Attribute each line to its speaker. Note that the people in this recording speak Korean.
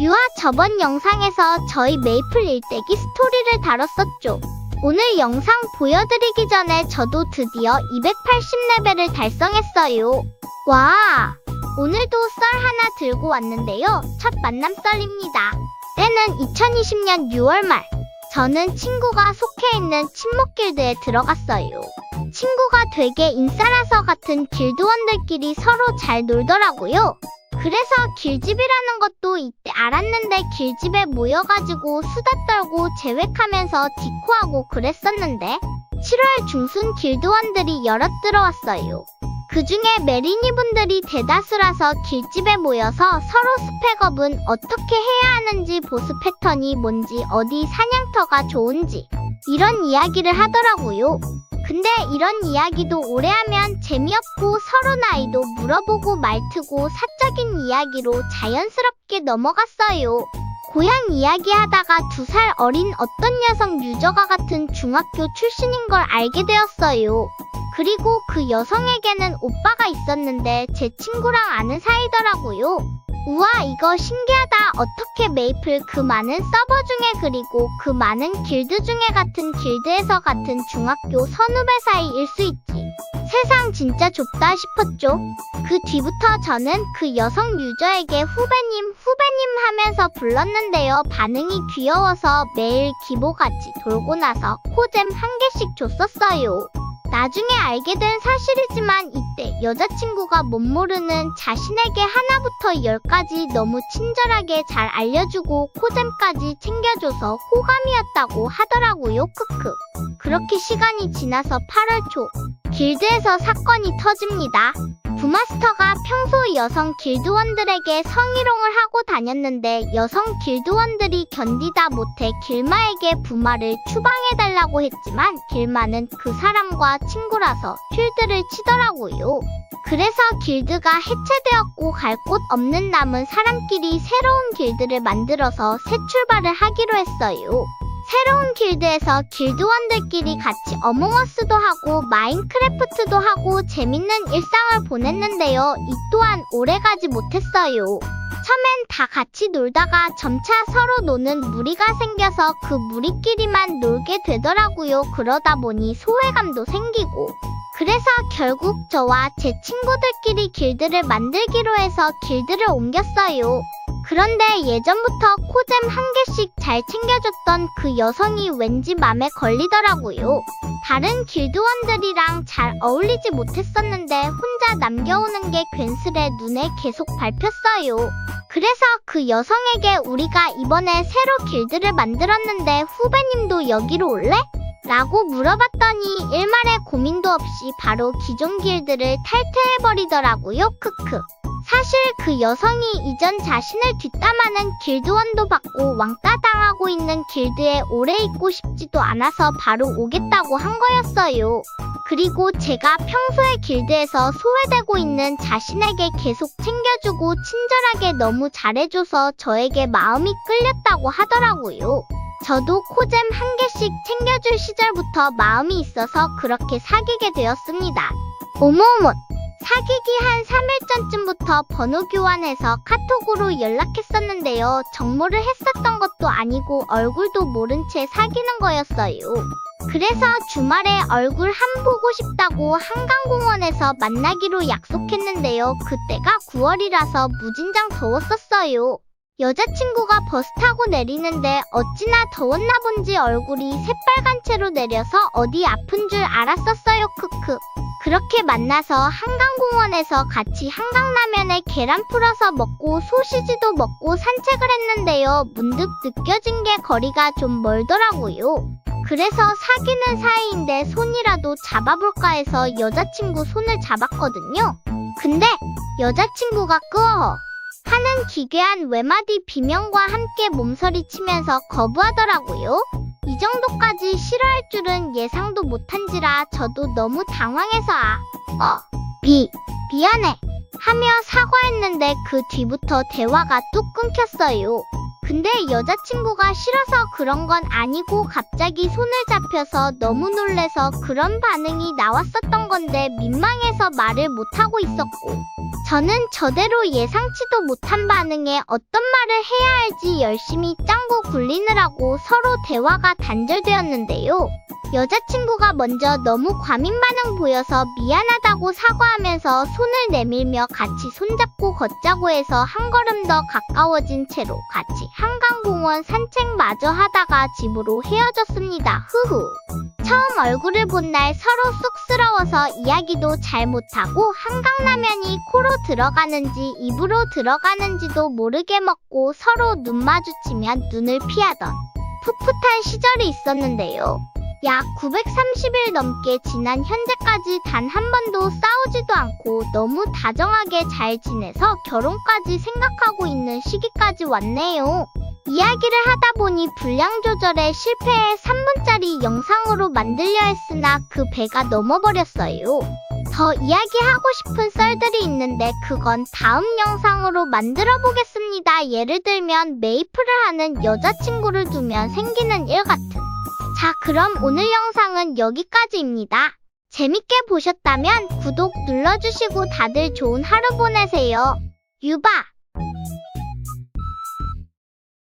Speaker 1: 유아 저번 영상에서 저희 메이플 일대기 스토리를 다뤘었죠. 오늘 영상 보여드리기 전에 저도 드디어 280레벨을 달성했어요. 와! 오늘도 썰 하나 들고 왔는데요. 첫 만남 썰입니다. 때는 2020년 6월 말. 저는 친구가 속해 있는 친목 길드에 들어갔어요. 친구가 되게 인싸라서 같은 길드원들끼리 서로 잘 놀더라고요. 그래서 길집이라는 것도 이때 알았는데 길집에 모여가지고 수다 떨고 재획하면서 디코하고 그랬었는데 7월 중순 길드원들이 여럿 들어왔어요. 그 중에 메리니 분들이 대다수라서 길집에 모여서 서로 스펙업은 어떻게 해야 하는지 보스 패턴이 뭔지 어디 사냥터가 좋은지 이런 이야기를 하더라고요. 근데 이런 이야기도 오래 하면 재미없고 서로 나이도 물어보고 말트고 사적인 이야기로 자연스럽게 넘어갔어요. 고향 이야기 하다가 두 살 어린 어떤 여성 유저가 같은 중학교 출신인 걸 알게 되었어요. 그리고 그 여성에게는 오빠가 있었는데 제 친구랑 아는 사이더라고요. 우와 이거 신기하다. 어떻게 메이플 그 많은 서버 중에 그리고 그 많은 길드 중에 같은 길드에서 같은 중학교 선후배 사이일 수 있지. 세상 진짜 좁다 싶었죠. 그 뒤부터 저는 그 여성 유저에게 후배님 후배님 하면서 불렀는데요. 반응이 귀여워서 매일 기보같이 돌고 나서 코잼 한 개씩 줬었어요 나중에 알게 된 사실이지만 이때 여자친구가 못 모르는 자신에게 하나부터 열까지 너무 친절하게 잘 알려주고 코잼까지 챙겨줘서 호감이었다고 하더라고요. 크크. 그렇게 시간이 지나서 8월 초 길드에서 사건이 터집니다. 부마스터가 평소 여성 길드원들에게 성희롱을 하고 다녔는데 여성 길드원들이 견디다 못해 길마에게 부마를 추방해달라고 했지만 길마는 그 사람과 친구라서 쉴드를 치더라고요. 그래서 길드가 해체되었고 갈 곳 없는 남은 사람끼리 새로운 길드를 만들어서 새 출발을 하기로 했어요. 새로운 길드에서 길드원들끼리 같이 어몽어스도 하고 마인크래프트도 하고 재밌는 일상을 보냈는데요. 이 또한 오래가지 못했어요. 처음엔 다 같이 놀다가 점차 서로 노는 무리가 생겨서 그 무리끼리만 놀게 되더라고요. 그러다 보니 소외감도 생기고. 그래서 결국 저와 제 친구들끼리 길드를 만들기로 해서 길드를 옮겼어요. 그런데 예전부터 코잼 한 개씩 잘 챙겨줬던 그 여성이 왠지 맘에 걸리더라고요. 다른 길드원들이랑 잘 어울리지 못했었는데 혼자 남겨오는 게 괜스레 눈에 계속 밟혔어요. 그래서 그 여성에게 우리가 이번에 새로 길드를 만들었는데 후배님도 여기로 올래? 라고 물어봤더니 일말의 고민도 없이 바로 기존 길드를 탈퇴해버리더라고요. 크크. 사실 그 여성이 이전 자신을 뒷담하는 길드원도 받고 왕따 당하고 있는 길드에 오래 있고 싶지도 않아서 바로 오겠다고 한 거였어요. 그리고 제가 평소에 길드에서 소외되고 있는 자신에게 계속 챙겨주고 친절하게 너무 잘해줘서 저에게 마음이 끌렸다고 하더라고요. 저도 코잼 한 개씩 챙겨줄 시절부터 마음이 있어서 그렇게 사귀게 되었습니다. 어머어머, 사귀기 한 3일 전쯤부터 번호 교환해서 카톡으로 연락했었는데요. 정모를 했었던 것도 아니고 얼굴도 모른 채 사귀는 거였어요. 그래서 주말에 얼굴 한 보고 싶다고 한강공원에서 만나기로 약속했는데요. 그때가 9월이라서 무진장 더웠었어요. 여자친구가 버스 타고 내리는데 어찌나 더웠나 본지 얼굴이 새빨간 채로 내려서 어디 아픈 줄 알았었어요. 크크. 그렇게 만나서 한강공원에서 같이 한강라면에 계란 풀어서 먹고 소시지도 먹고 산책을 했는데요. 문득 느껴진 게 거리가 좀 멀더라고요. 그래서 사귀는 사이인데 손이라도 잡아볼까 해서 여자친구 손을 잡았거든요. 근데 여자친구가 끄어 하는 기괴한 외마디 비명과 함께 몸서리 치면서 거부하더라고요. 이 정도까지 싫어할 줄은 예상도 못한지라 저도 너무 당황해서 아, 어, 비, 미안해 하며 사과했는데 그 뒤부터 대화가 뚝 끊겼어요. 근데 여자친구가 싫어서 그런 건 아니고 갑자기 손을 잡혀서 너무 놀래서 그런 반응이 나왔었던 건데 민망해서 말을 못하고 있었고 저는 저대로 예상치도 못한 반응에 어떤 말을 해야 할지 열심히 짱구 굴리느라고 서로 대화가 단절되었는데요. 여자친구가 먼저 너무 과민 반응 보여서 미안하다고 사과하면서 손을 내밀며 같이 손잡고 걷자고 해서 한 걸음 더 가까워진 채로 같이 한강공원 산책마저 하다가 집으로 헤어졌습니다. 흐흐. 처음 얼굴을 본 날 서로 쑥스러워서 이야기도 잘 못하고 한강라면이 코로 들어가는지 입으로 들어가는지도 모르게 먹고 서로 눈 마주치면 눈을 피하던 풋풋한 시절이 있었는데요. 약 930일 넘게 지난 현재까지 단 한 번도 싸우지도 않고 너무 다정하게 잘 지내서 결혼까지 생각하고 있는 시기까지 왔네요. 이야기를 하다 보니 분량 조절에 실패해 3분짜리 영상으로 만들려 했으나 그 배가 넘어버렸어요. 더 이야기하고 싶은 썰들이 있는데 그건 다음 영상으로 만들어 보겠습니다. 예를 들면 메이플을 하는 여자친구를 두면 생기는 일 같은. 자, 그럼 오늘 영상은 여기까지입니다. 재밌게 보셨다면 구독 눌러주시고 다들 좋은 하루 보내세요. 유바!